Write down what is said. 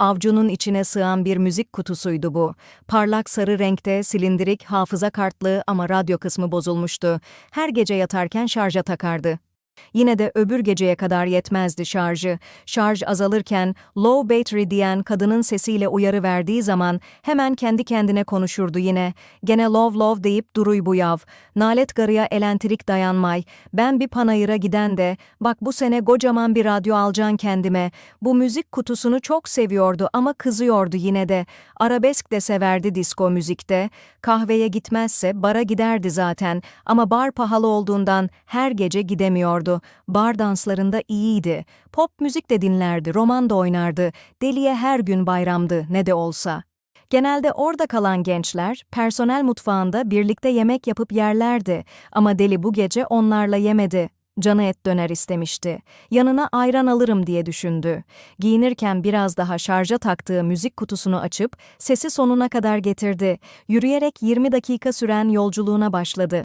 Avcunun içine sığan bir müzik kutusuydu bu. Parlak sarı renkte, silindirik, hafıza kartlı ama radyo kısmı bozulmuştu. Her gece yatarken şarja takardı. Yine de öbür geceye kadar yetmezdi şarjı. Şarj azalırken low battery diyen kadının sesiyle uyarı verdiği zaman hemen kendi kendine konuşurdu yine. Gene love love deyip duruy bu yav. Nalet garıya elentirik dayanmay. Ben bir panayıra giden de bak bu sene kocaman bir radyo alacaksın kendime. Bu müzik kutusunu çok seviyordu ama kızıyordu yine de. Arabesk de severdi disco müzikte. Kahveye gitmezse bara giderdi zaten ama bar pahalı olduğundan her gece gidemiyordu. Bar danslarında iyiydi. Pop müzik de dinlerdi, roman da oynardı. Deliye her gün bayramdı ne de olsa. Genelde orada kalan gençler personel mutfağında birlikte yemek yapıp yerlerdi ama deli bu gece onlarla yemedi. Canı et döner istemişti. Yanına ayran alırım diye düşündü. Giyinirken biraz daha şarja taktığı müzik kutusunu açıp sesi sonuna kadar getirdi. Yürüyerek 20 dakika süren yolculuğuna başladı.